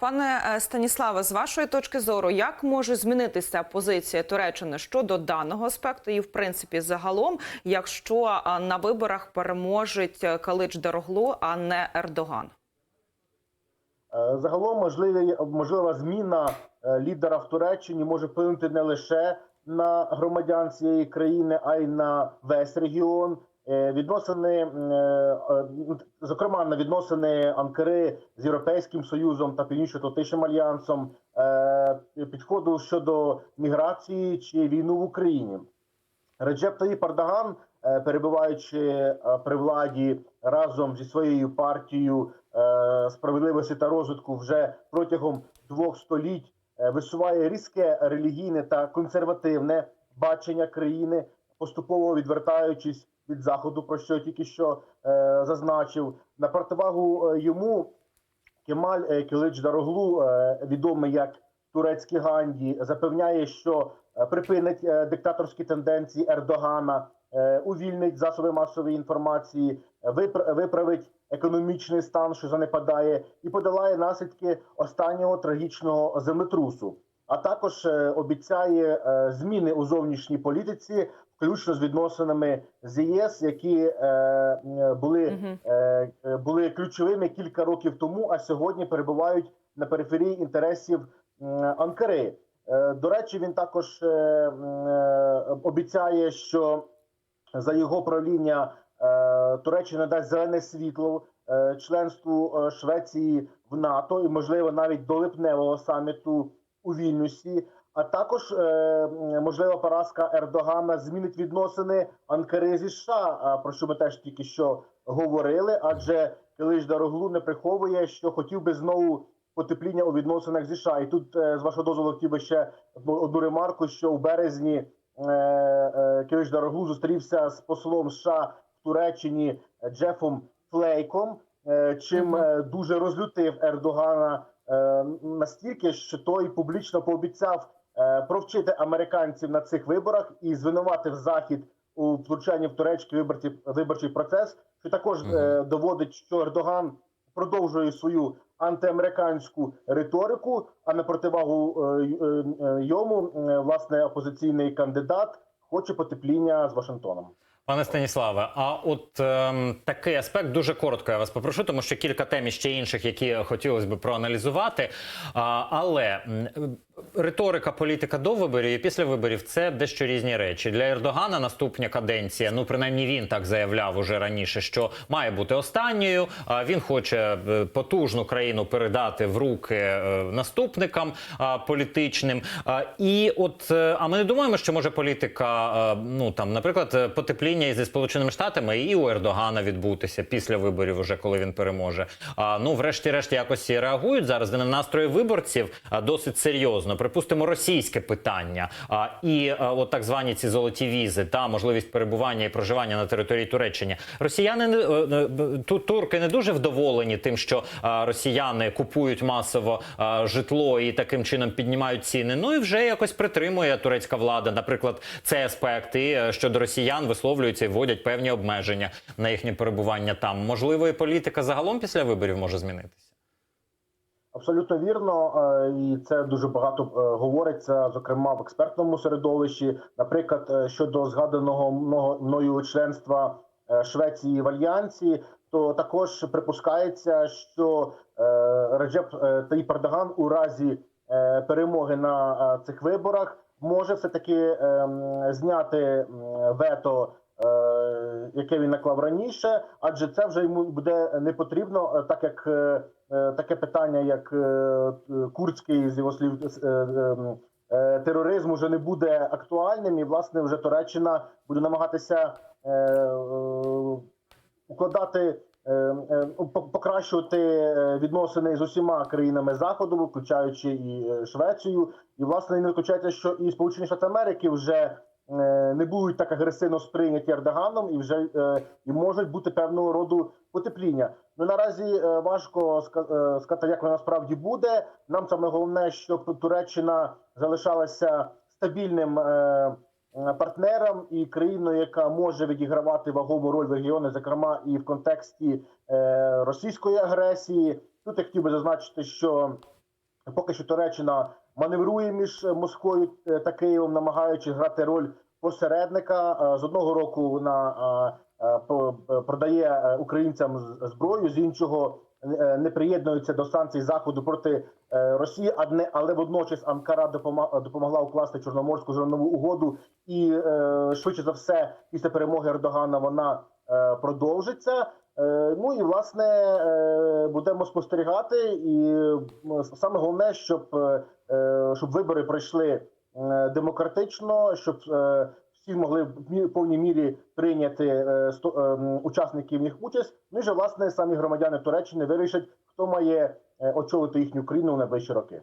Пане е, Станіславе, з вашої точки зору, як може змінитися позиція Туреччини щодо даного аспекту, і в принципі загалом, якщо на виборах переможуть е, Калич Дороглу, а не Ердоган? Е, Загалом можливі, можлива зміна лідера в Туреччині може вплинути не лише на громадян цієї країни, а й на весь регіон. Е, Відносини, е, зокрема, на відносини Анкари з Європейським Союзом та Північно-Атлантичним альянсом, е, підходу щодо міграції чи війну в Україні. Реджеп Таїп Ердоган, е, перебуваючи при владі разом зі своєю партією справедливості та розвитку, вже протягом двох століть висуває різке релігійне та консервативне бачення країни, поступово відвертаючись від заходу, про що я тільки що е, зазначив. На противагу е, йому Кемаль е, Кілич Дароглу, е, відомий як турецький Ганді, запевняє, що е, припинить е, диктаторські тенденції Ердогана, е, увільнить засоби масової інформації, випр- виправить економічний стан, що занепадає, і подолає наслідки останнього трагічного землетрусу. А також е, обіцяє зміни у зовнішній політиці, включно з відносинами з ЄС, які е, були е, е, були ключовими кілька років тому, а сьогодні перебувають на периферії інтересів Анкари. Е, До речі, він також е, е, обіцяє, що за його правління е, Туреччина дасть зелене світло е, членству е, Швеції в НАТО і, можливо, навіть до липневого саміту у Вільнюсі. А також е, можлива поразка Ердогана змінить відносини Анкари зі США, про що ми теж тільки що говорили. Адже Килиш Дороглу не приховує, що хотів би знову потепління у відносинах зі США. І тут, е, з вашого дозволу, хотів би ще одну, ремарку, що у березні е, е, Килиш Дороглу зустрівся з послом США в Туреччині Джефом Флейком, е, чим е, дуже розлютив Ердогана е, настільки, що той публічно пообіцяв провчити американців на цих виборах і звинуватив захід у втручанні в турецький виборчий, виборчий процес, що також Мгм. е, доводить, що Ердоган продовжує свою антиамериканську риторику, а на противагу е, е, е, йому е, власне опозиційний кандидат хоче потепління з Вашингтоном. Пане Станіславе, а от ем, такий аспект дуже коротко я вас попрошу, тому що кілька тем ще інших, які хотілося б проаналізувати. А, але риторика, політика до виборів і після виборів це дещо різні речі. Для Ердогана наступна каденція, ну принаймні він так заявляв уже раніше, що має бути останньою. А він хоче е, потужну країну передати в руки е, наступникам політичним. І от, е, а ми не думаємо, що може політика, е, ну там, наприклад, е, потепління зі Сполученими Штатами і у Ердогана відбутися після виборів, уже коли він переможе. А ну, врешті-решт, якось реагують зараз на настрої виборців досить серйозно. Припустимо, російське питання а, і от так звані ці золоті візи та можливість перебування і проживання на території Туреччини. Росіяни не- е, е, турки не дуже вдоволені тим, що росіяни купують масово житло і таким чином піднімають ціни. Ну і вже якось притримує турецька влада, наприклад, цей аспект і е, щодо росіян висловлюються і вводять певні обмеження на їхнє перебування там. Можливо, і політика загалом після виборів може змінитися. Абсолютно вірно, е, і це дуже багато е, говориться, зокрема в експертному середовищі. Наприклад, е, щодо згаданого мною членства Швеції в альянсі, то також припускається, що Реджеп Таїп Ердоган у разі перемоги на цих виборах може все таки зняти вето. Яке він наклав раніше, адже це вже йому буде не потрібно, е, так як е, е, таке питання, як курдський з його слів тероризм, вже не буде актуальним, і власне вже Туреччина буде намагатися укладати. по- Покращувати відносини з усіма країнами заходу, включаючи і Швецію, і власне не виключається, що і Сполучені Штати Америки вже не будуть так агресивно сприйняті Ердоганом і вже е, і можуть бути певного роду потепління. Ну наразі е, важко е, сказати, як воно насправді буде. Нам саме головне, щоб Туреччина залишалася стабільним е, е, партнером і країною, яка може відігравати вагому роль в регіоні, зокрема і в контексті е, російської агресії. Тут я хотів би зазначити, що поки що Туреччина маневрує між е, Москвою та Києвом, намагаючись грати роль посередника. Е, З одного року вона е, продає українцям зброю, з іншого не приєднується до санкцій заходу проти Росії, але водночас Анкара допомогла укласти Чорноморську зернову угоду, і швидше за все, після перемоги Ердогана вона продовжиться. Е, Ну і власне е, будемо спостерігати, і саме головне, щоб, е, щоб вибори пройшли демократично, щоб всі могли в повній мірі прийняти учасників них участь. Ну і же власне самі громадяни Туреччини вирішать, хто має очолити їхню країну в найближчі роки.